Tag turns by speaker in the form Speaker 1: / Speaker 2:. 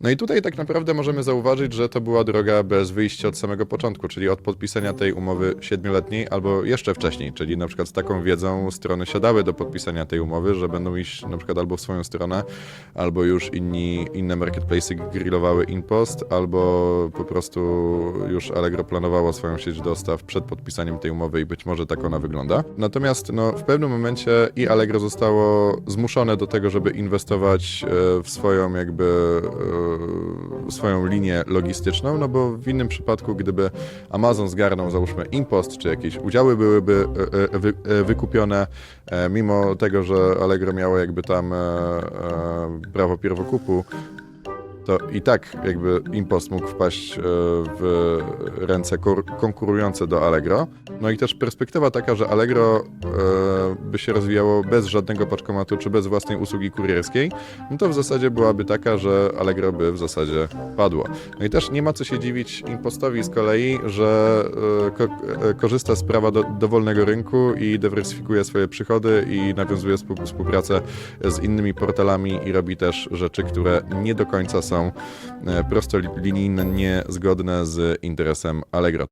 Speaker 1: No i tutaj tak naprawdę możemy zauważyć, że to była droga bez wyjścia od samego początku, czyli od podpisania tej umowy siedmioletniej albo jeszcze wcześniej, czyli na przykład z taką wiedzą strony siadały do podpisania tej umowy, że będą iść na przykład albo w swoją stronę, albo już inni, inne marketplace'y grillowały InPost, albo po prostu już Allegro planowało swoją sieć dostaw przed podpisaniem tej umowy i być może tak ona wygląda. Natomiast no, w pewnym momencie i Allegro zostało zmuszone do tego, żeby inwestować e, w swoją jakby e, swoją linię logistyczną, no bo w innym przypadku, gdyby Amazon zgarnął załóżmy impost, czy jakieś udziały byłyby e, e, wy, e, wykupione, e, mimo tego, że Allegro miało jakby tam e, e, prawo pierwokupu, to i tak jakby impost mógł wpaść e, w ręce konkurujące do Allegro. No i też perspektywa taka, że Allegro e, by się rozwijało bez żadnego paczkomatu czy bez własnej usługi kurierskiej, no to w zasadzie byłaby taka, że Allegro by w zasadzie padło. No i też nie ma co się dziwić impostowi z kolei, że e, ko- korzysta z prawa do, dowolnego rynku i dywersyfikuje swoje przychody i nawiązuje współ- współpracę z innymi portalami i robi też rzeczy, które nie do końca są e, prostolinijne, niezgodne z interesem Allegro.